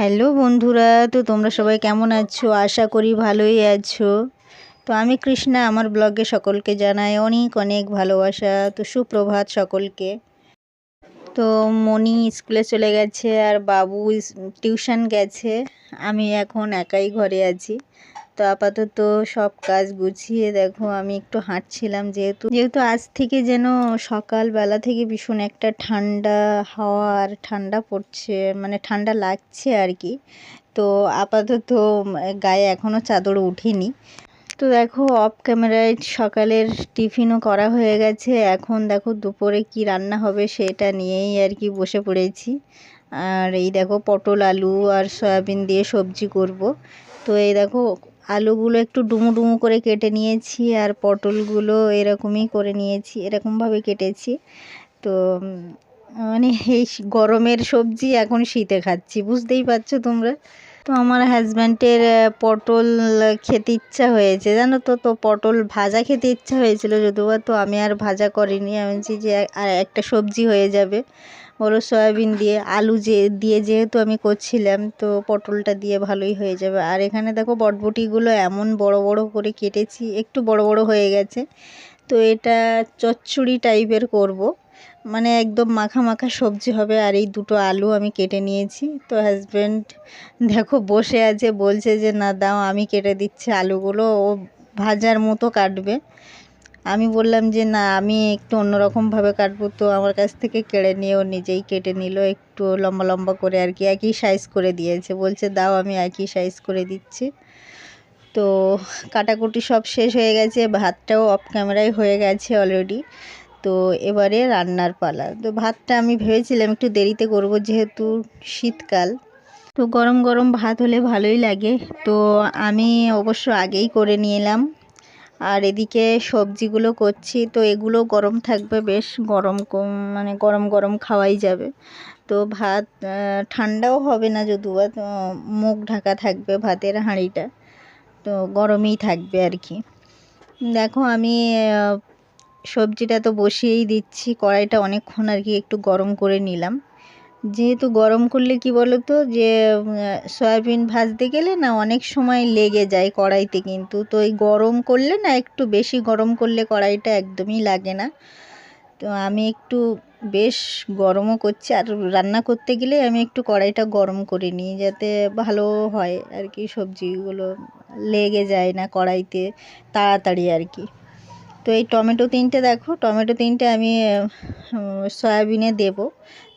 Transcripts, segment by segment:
Hello বন্ধুরা, তো তোমরা সবাই কেমন আছো? আশা করি ভালোই আছো। তো আমি কৃষ্ণা, আমার ব্লগে সকলকে জানাই অনেক অনেক ভালোবাসা, তো সুপ্রভাত সকলকে। তো মনি স্কুলে চলে গেছে আর বাবু টিউশন গেছে, আমি এখন একাই ঘরে আছি। তো আপাতত সব কাজ গুছিয়ে দেখো, আমি একটু হাঁটছিলাম যেহেতু। যেহেতু আজ থেকে যেন সকালবেলা থেকে ভীষণ একটা ঠান্ডা হাওয়া আর ঠান্ডা পড়ছে মানে ঠান্ডা লাগছে আর কি। তো আপাতত গায়ে এখনও চাদর উঠিনি। তো দেখো অফ ক্যামেরায় সকালের টিফিনও করা হয়ে গেছে। এখন দেখো দুপুরে কি রান্না হবে সেটা নিয়েই আর কি বসে পড়েছি। আর এই দেখো পটল, আলু আর সয়াবিন দিয়ে সবজি করব। তো এই দেখো আলুগুলো একটু ডুমু ডুমু করে কেটে নিয়েছি আর পটলগুলো এরকমই করে নিয়েছি, এরকমভাবে কেটেছি। তো মানে এই গরমের সবজি এখন শীতে খাচ্ছি, বুঝতেই পারছ তোমরা? তো আমার হাজব্যান্ডের পটল খেতে ইচ্ছা হয়েছে, জানো তো? তো পটল ভাজা খেতে ইচ্ছা হয়েছিল যদিও তো আমি আর ভাজা করিনি। আমি যে আর একটা সবজি হয়ে যাবে। বলো সয়াবিন দিয়ে, আলু যে, দিয়ে যেহেতু আমি করছিলাম, তো পটলটা দিয়ে ভালোই হয়ে যাবে। আর এখানে দেখো বটবটিগুলো এমন বড় বড় করে কেটেছি, একটু বড় বড় হয়ে গেছে। তো এটা চচ্চড়ি টাইপের করব। মানে একদম মাখা মাখা সবজি হবে, আর এই দুটো আলু আমি কেটে নিয়েছি। তো হাজব্যান্ড দেখো বসে আছে, বলছে যে, না দাও, আমি কেটে দিচ্ছি আলুগুলো। ও ভাজার মতো কাটবে। আমি বললাম যে, না, আমি একটু অন্যরকমভাবে কাটবো। তো আমার কাছ থেকে কেড়ে নিয়ে ও নিজেই কেটে নিল, একটু লম্বা লম্বা করে আর কি, একই সাইজ করে দিয়েছে। বলছে, দাও, আমি একই সাইজ করে দিচ্ছি। তো কাটাকুটি সব শেষ হয়ে গেছে, ভাতটাও অফ ক্যামেরায় হয়ে গেছে অলরেডি তো এবারে রান্নার পালা। তো ভাতটা আমি ভেবেছিলাম একটু দেরিতে করব, যেহেতু শীতকাল। তো গরম গরম ভাত হলে ভালোই লাগে। তো আমি অবশ্য আগেই করে নিয়ে এলাম আর এদিকে সবজিগুলো করছি, তো এগুলো গরম থাকবে বেশ গরম মানে গরম গরম খাওয়াই যাবে। তো ভাত ঠান্ডাও হবে না যদিও মুখ ঢাকা থাকবে ভাতের হাঁড়িটা, তো গরমই থাকবে আর কি। দেখো আমি সবজিটা তো বসিয়েই দিচ্ছি, কড়াইটা অনেকক্ষণ আর কি একটু গরম করে নিলাম। যেহেতু গরম করলে কি বলো তো যে সয়াবিন ভাজতে গেলে না অনেক সময় লেগে যায় কড়াইতে কিন্তু। তো এই গরম করলে না একটু বেশি গরম করলে কড়াইটা একদমই লাগে না। তো আমি একটু বেশ গরমও করছি। আর রান্না করতে গেলে আমি একটু কড়াইটা গরম করে নিই যাতে ভালো হয় আর কি সবজিগুলো লেগে যায় না কড়াইতে, তাড়াতাড়ি আর কি। তো এই টমেটো তিনটে দেখো, টমেটো তিনটে আমি সয়াবিনে দেব।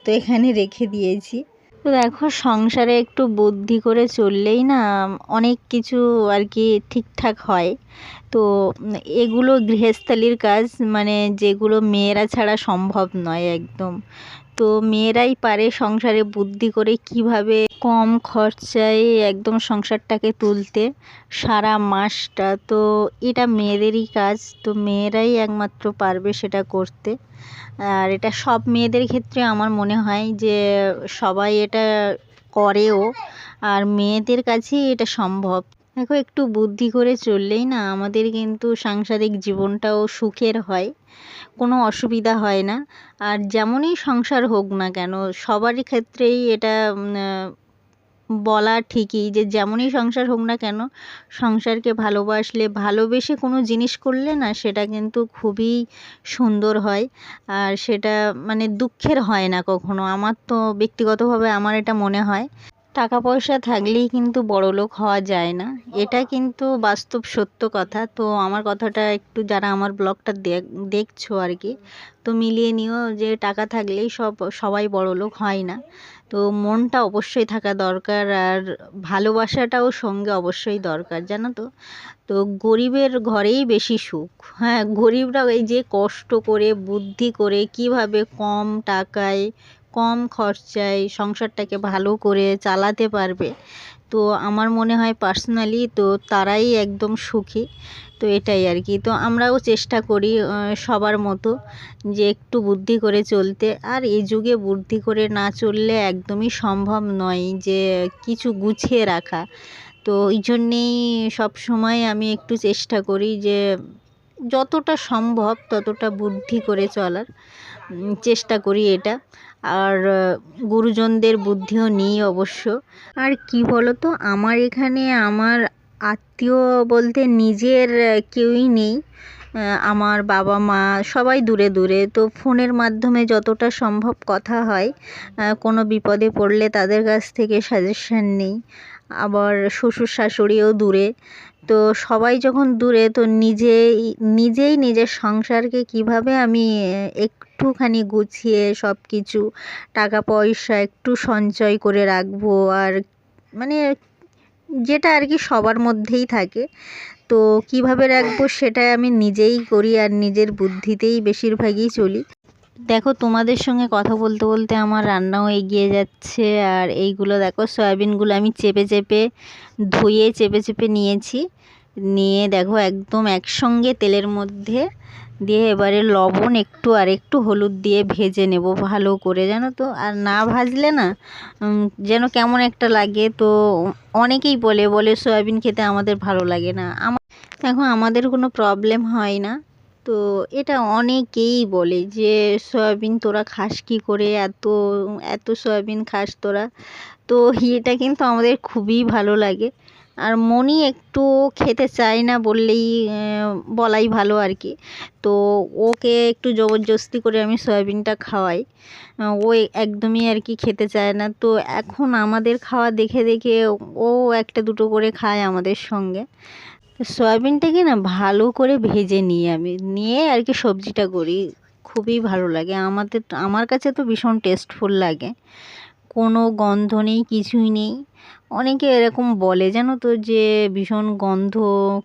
তো এখানে রেখে দিয়েছি। তো দেখো, সংসারে একটু বুদ্ধি করে চললেই না, অনেক কিছু আর কি ঠিকঠাক হয়। তো, এগুলো গৃহস্থালির কাজ মানে যেগুলো মেয়েরা ছাড়া সম্ভব নয় একদম। তো মেয়েরাই পারে সংসারে বুদ্ধি করে কীভাবে কম খরচায় একদম সংসারটাকে তুলতে সারা মাসটা। তো এটা মেয়েদেরই কাজ, তো মেয়েরাই একমাত্র পারবে সেটা করতে। আর এটা সব মেয়েদের ক্ষেত্রে আমার মনে হয় যে সবাই এটা করেও, আর মেয়েদের কাছেই এটা সম্ভব। দেখো, একটু বুদ্ধি করে চললেই না আমাদের কিন্তু সাংসারিক জীবনটাও সুখের হয়, কোনো অসুবিধা হয় না। আর যেমনই সংসার হোক না কেন সবারই ক্ষেত্রেই এটা বলা ঠিকই যে যেমনই সংসার হোক না কেন, সংসারকে ভালোবাসলে, ভালোবেসে কোনো জিনিস করলে না সেটা কিন্তু খুবই সুন্দর হয়। আর সেটা মানে দুঃখের হয় না কখনো। আমার তো ব্যক্তিগতভাবে আমার এটা মনে হয়। টাকা পয়সা থাকলেই কিন্তু বড়লোক হওয়া যায় না। এটা কিন্তু বাস্তব সত্য কথা। তো আমার কথাটা একটু যারা আমার ব্লগটা দেখছ আর কি তো মিলিয়ে নিও যে টাকা থাকলেই সব, সবাই বড়লোক হয় না। তো মনটা অবশ্যই থাকা দরকার আর ভালোবাসাটাও সঙ্গে অবশ্যই দরকার, জানো তো? তো গরিবের ঘরেই বেশি সুখ। হ্যাঁ গরিবরা এই যে কষ্ট করে, বুদ্ধি করে কীভাবে কম টাকায় কম খরচায় সংসারটাকে ভালো করে চালাতে পারবে। তো আমার মনে হয় পার্সোনালি তো তারাই একদম সুখী। তো এটাই আর কি। তো আমরাও চেষ্টা করি সবার মতো যে একটু বুদ্ধি করে চলতে। আর এই যুগে বুদ্ধি করে না চললে একদমই সম্ভব নয় যে কিছু গুছিয়ে রাখা। তো ওই জন্যেই সবসময় আমি একটু চেষ্টা করি যে যতটা সম্ভব ততটা বুদ্ধি করে চলার। চেষ্টা করি এটা। আর গুরুজনদের বুদ্ধিও নিই অবশ্য। আর কি বলো তো আমার এখানে আমার আত্মীয় বলতে নিজের কেউই নেই। আমার বাবা মা সবাই দূরে দূরে, তো ফোনের মাধ্যমে যতটা সম্ভব কথা হয় কোনো বিপদে পড়লে তাদের কাছ থেকে সাজেশান নেই। আবার শ্বশুর শাশুড়িও দূরে তো সবাই যখন দূরে, তো নিজেই নিজেই নিজের সংসারকে কীভাবে আমি একটুখানি গুছিয়ে সব কিছু টাকা পয়সা একটু সঞ্চয় করে রাখব আর মানে যেটা আর কি সবার মধ্যেই থাকে, তো কীভাবে রাখব সেটা আমি নিজেই করি আর নিজের বুদ্ধিতেই বেশিরভাগই চলি। দেখো, তোমাদের সঙ্গে কথা বলতে বলতে আমার রান্নাও এগিয়ে যাচ্ছে। আর এইগুলো দেখো, সয়াবিনগুলো আমি চেপে চেপে ধুয়ে, চেপে চেপে নিয়েছি। নিয়ে দেখো, একদম একসঙ্গে তেলের মধ্যে দিয়ে এবারে লবণ একটু আর একটু হলুদ দিয়ে ভেজে নেব ভালো করে, জানো তো। আর না ভাজলে না যেন কেমন একটা লাগে। তো অনেকেই বলে বলে সয়াবিন খেতে আমাদের ভালো লাগে না। আমার দেখো, আমাদের কোনো প্রবলেম হয় না। তো এটা অনেকেই বলে যে, সয়াবিন তোরা খাস কী করে? এত এত সয়াবিন খাস তোরা? তো এটা কিন্তু আমাদের খুবই ভালো লাগে। আর মনি একটু খেতে চায় না বললেই বলাই ভালো আর কি। তো ওকে একটু জবরদস্তি করে আমি সয়াবিনটা খাওয়াই। ও একদমই আর কি খেতে চায় না। তো এখন আমাদের খাওয়া দেখে দেখে ও একটা দুটো করে খায় আমাদের সঙ্গে। সয়াবিনটাকে না ভালো করে ভেজে নিই আমি। নিয়ে আর কি সবজিটা করি। খুবই ভালো লাগে। আমাদের আমার কাছে তো ভীষণ টেস্টফুল লাগে। কোনো গন্ধ নেই, কিছুই নেই। অনেকে এরকম বলে, জানো তো, যে ভীষণ গন্ধ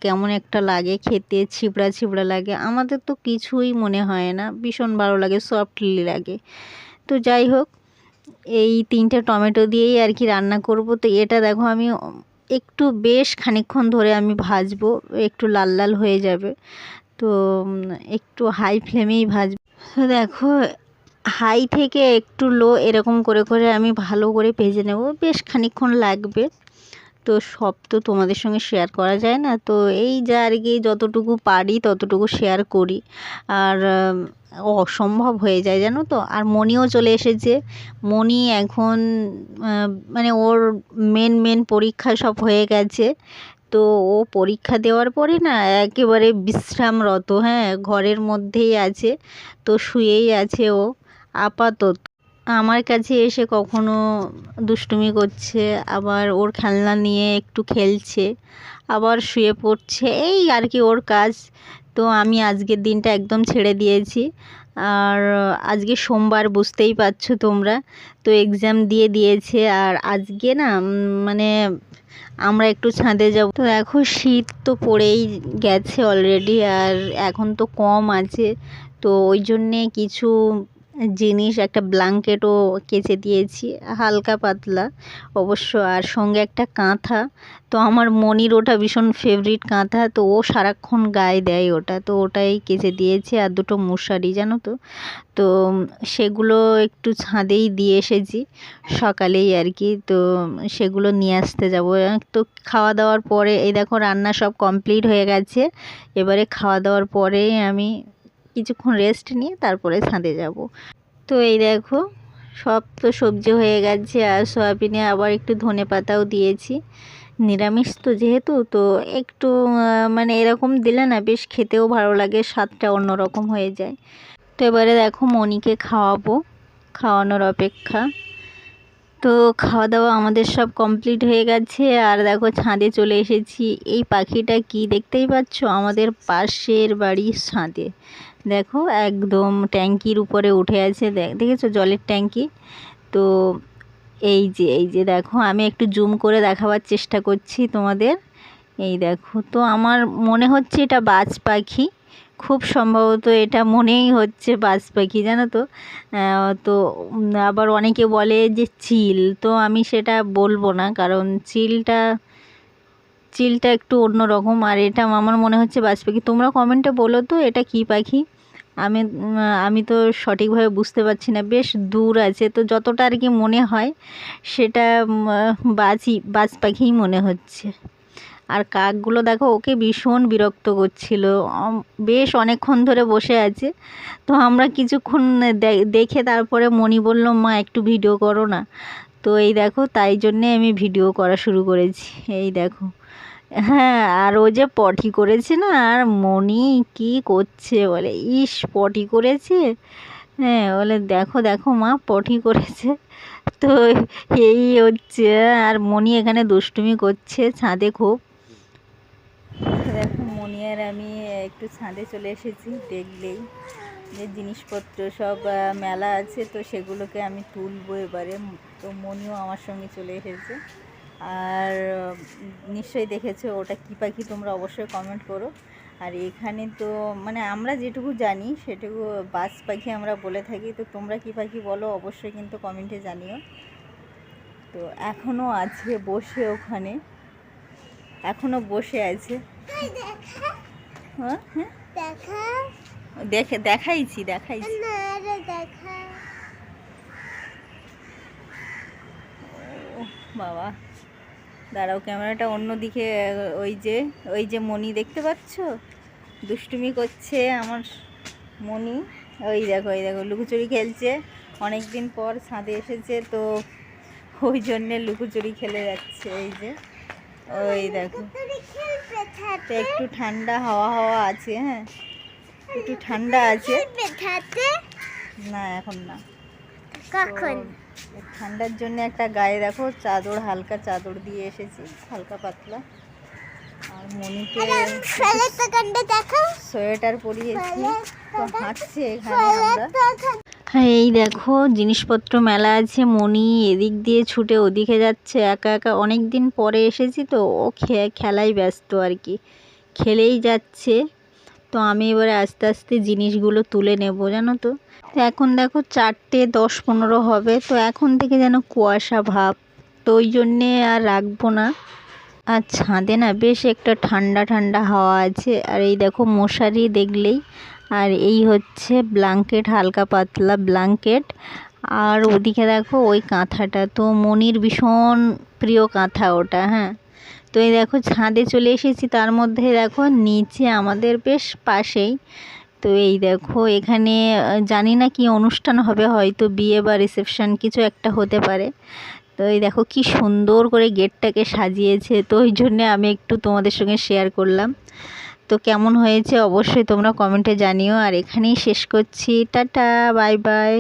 কেমন একটা লাগে, খেতে ছিবড়া ছিবড়া লাগে। আমাদের তো কিছুই মনে হয় না। ভীষণ ভালো লাগে সফটলি লাগে। তো যাই হোক, এই তিনটে টমেটো দিয়েই আর কি রান্না করব। তো এটা দেখো আমি একটু বেশ খানিকক্ষণ ধরে আমি ভাজবো, একটু লাল লাল হয়ে যাবে। তো একটু হাই ফ্লেমেই ভাজবো। তো দেখো হাই থেকে একটু লো এরকম করে করে আমি ভালো করে ভেজে নেব। বেশ খানিকক্ষণ লাগবে। তো সব তো তোমাদের সঙ্গে শেয়ার করা যায় না। তো এই যা আর কি যতটুকু পারি ততটুকু শেয়ার করি। আর অসম্ভব হয়ে যায় জানো তো? আর মনিও চলে এসেছে। মনি এখন মানে ওর মেন মেন পরীক্ষা সব হয়ে গেছে। তো ও পরীক্ষা দেওয়ার পরে না একেবারে বিশ্রামরত হ্যাঁ ঘরের মধ্যেই আছে। তো শুয়েই আছে ও। আপাতত আমার কাছে এসে কখনো দুষ্টুমি করছে, আবার ওর খেলনা নিয়ে একটু খেলছে, আবার শুয়ে পড়ছে, এই আর কি ওর কাজ। তো আমি আজকের দিনটা একদম ছেড়ে দিয়েছি। আর আজকে সোমবার, বুঝতেই পারছ তোমরা। তো এক্সাম দিয়ে দিয়েছে, আর আজকে না মানে আমরা একটু ছাদে যাব। তো দেখো, শীত তো পড়েই গেছে অলরেডি আর এখন তো কম আছে। তো ওই জন্যে কিছু জিনিস, একটা ব্ল্যাঙ্কেটও কেচে দিয়েছি, হালকা পাতলা। অবশ্য আর সঙ্গে একটা কাঁথা। তো আমার মনির ওটা ভীষণ ফেভারিট কাঁথা, তো ও সারাক্ষণ গায়ে দেয় ওটা। তো ওটাই কেচে দিয়েছে, আর দুটো মশারি, জানো তো? তো সেগুলো একটু ছাদেই দিয়ে এসেছি সকালেই আর কি। তো সেগুলো নিয়ে আসতে যাব। তো খাওয়া দাওয়ার পরে, এই দেখো রান্না সব কমপ্লিট হয়ে গেছে। এবারে খাওয়া দাওয়ার পরে আমি কিছুক্ষণ রেস্ট নিয়ে তারপরে ছাদে যাব। তো এই দেখো, সব তো সবজি হয়ে গেছে আর সয়াবিনে আবার একটু ধনে পাতাও দিয়েছি। নিরামিষ তো যেহেতু, তো একটু মানে এরকম দিলে না বেশ খেতেও ভালো লাগে, স্বাদটা অন্যরকম হয়ে যায়। তো এবারে দেখো মনিকে খাওয়াবো, খাওয়ানোর অপেক্ষা। তো খাওয়া দাওয়া আমাদের সব কমপ্লিট হয়ে গেছে আর দেখো ছাদে চলে এসেছি। এই পাখিটা কি দেখতেই পাচ্ছ? আমাদের পাশের বাড়ির ছাদে। দেখো একদম ট্যাঙ্কির উপরে উঠে আছে দেখ দেখেছ জলের ট্যাঙ্কি? তো এই যে এই যে দেখো, আমি একটু জুম করে দেখাবার চেষ্টা করছি তোমাদের। এই দেখো, তো আমার মনে হচ্ছে এটা বাজ পাখি। খুব সম্ভবত এটা মনেই হচ্ছে বাজ পাখি, জানো তো? তো আবার অনেকে বলে যে চিল, তো আমি সেটা বলব না, কারণ চিলটা চিলটা একটু অন্য রকম আর এটা আমার মনে হচ্ছে বাজ পাখি। তোমরা কমেন্টে বলো তো এটা কী পাখি? আমি আমি তো সঠিকভাবে বুঝতে পারছি না। বেশ দূর আছে। তো যতটা আর কি মনে হয়, সেটা বাজই বাজ পাখিই মনে হচ্ছে। আর কাকগুলো দেখো, ওকে ভীষণ বিরক্ত করছিল। বেশ অনেকক্ষণ ধরে বসে আছে। তো আমরা কিছুক্ষণ দেখে তারপরে মণি বলল, মা, একটু ভিডিও করো না। তো এই দেখো, তাই জন্যে আমি ভিডিও করা শুরু করেছি। এই দেখো। হ্যাঁ আর ও যে পটি করেছে না, আর মণি কি করছে বলে, ইস, পটি করেছে? হ্যাঁ বলে দেখো দেখো মা, পটি করেছে। তো এই হচ্ছে, আর মণি এখানে দুষ্টুমি করছে ছাদে খুব। দেখো মণি আর আমি একটু ছাদে চলে এসেছি, দেখলেই যে জিনিসপত্র সব মেলা আছে, তো সেগুলোকে আমি তুলবো এবারে। তো মণিও আমার সঙ্গে চলে এসেছে। আর নিশ্চয়ই দেখেছ ওটা কী পাখি তোমরা অবশ্যই কমেন্ট করো। আর এখানে তো মানে আমরা যেটুকু জানি সেটুকু বাস পাখি আমরা বলে থাকি তো তোমরা কী পাখি বলো অবশ্যই কিন্তু কমেন্টে জানিও। তো এখনও আছে বসে ওখানে। এখনও বসে আছে। হ্যাঁ হ্যাঁ? দেখা দেখে দেখাইছি। দেখাইছি দেখা। ও বাবা। দাঁড়াও ক্যামেরাটা অন্য দিকে ওই যে ওই যে মণি দেখতে পাচ্ছ? দুষ্টুমি করছে আমার মণি। ওই দেখো ওই দেখো লুকোচুরি খেলছে। অনেক দিন পর ছাদে এসেছে তো ওই জন্যে লুকোচুরি খেলে যাচ্ছে এই যে। ওই দেখো একটু ঠান্ডা হাওয়া হাওয়া আছে হ্যাঁ? একটু ঠান্ডা আছে। না এখন না। কখন? ঠান্ডার জন্য একটা গায়ে দেখো চাদর হালকা চাদর দিয়ে এসেছি হালকা পাতলা। আর মনিকে সোয়েটার পরিয়েছি। তো হাঁটছে এখানে আমরা। হ্যাঁ এই দেখো জিনিসপত্র মেলা আছে। মনি এদিক দিয়ে ছুটে ওদিকে যাচ্ছে একা একা। অনেক দিন পরে এসেছি তো ও খে- খেলায় ব্যস্ত আর কি। খেলেই যাচ্ছে। তো আমি এবারে আস্তে আস্তে জিনিসগুলো তুলে নেব, জানো তো। তো এখন দেখো চারটে দশ পনেরো হবে, তো এখন থেকে যেন কুয়াশা ভাব, তো ওই জন্যে আর রাখব না। আর ছাদে না বেশ একটা ঠান্ডা ঠান্ডা হাওয়া আছে, আর এই দেখো মশারি দেখলেই। আর এই হচ্ছে ব্ল্যাঙ্কেট, হালকা পাতলা ব্ল্যাঙ্কেট। আর ওদিকে দেখো ওই কাঁথাটা, তো মনির ভীষণ প্রিয় কাঁথা ওটা হ্যাঁ। তো এই দেখো ছাদে চলে এসেছি, তার মধ্যে দেখো নিচে আমাদের বেশ পাশেই। তো এই দেখো এখানে জানি না কি অনুষ্ঠান হবে, হয়তো বিয়ে বা রিসেপশান কিছু একটা হতে পারে। তো এই দেখো কি সুন্দর করে গেটটাকে সাজিয়েছে, তো ওই জন্যে আমি একটু তোমাদের সঙ্গে শেয়ার করলাম। তো কেমন হয়েছে অবশ্যই তোমরা কমেন্টে জানিও। আর এখানেই শেষ করছি। Tata bye bye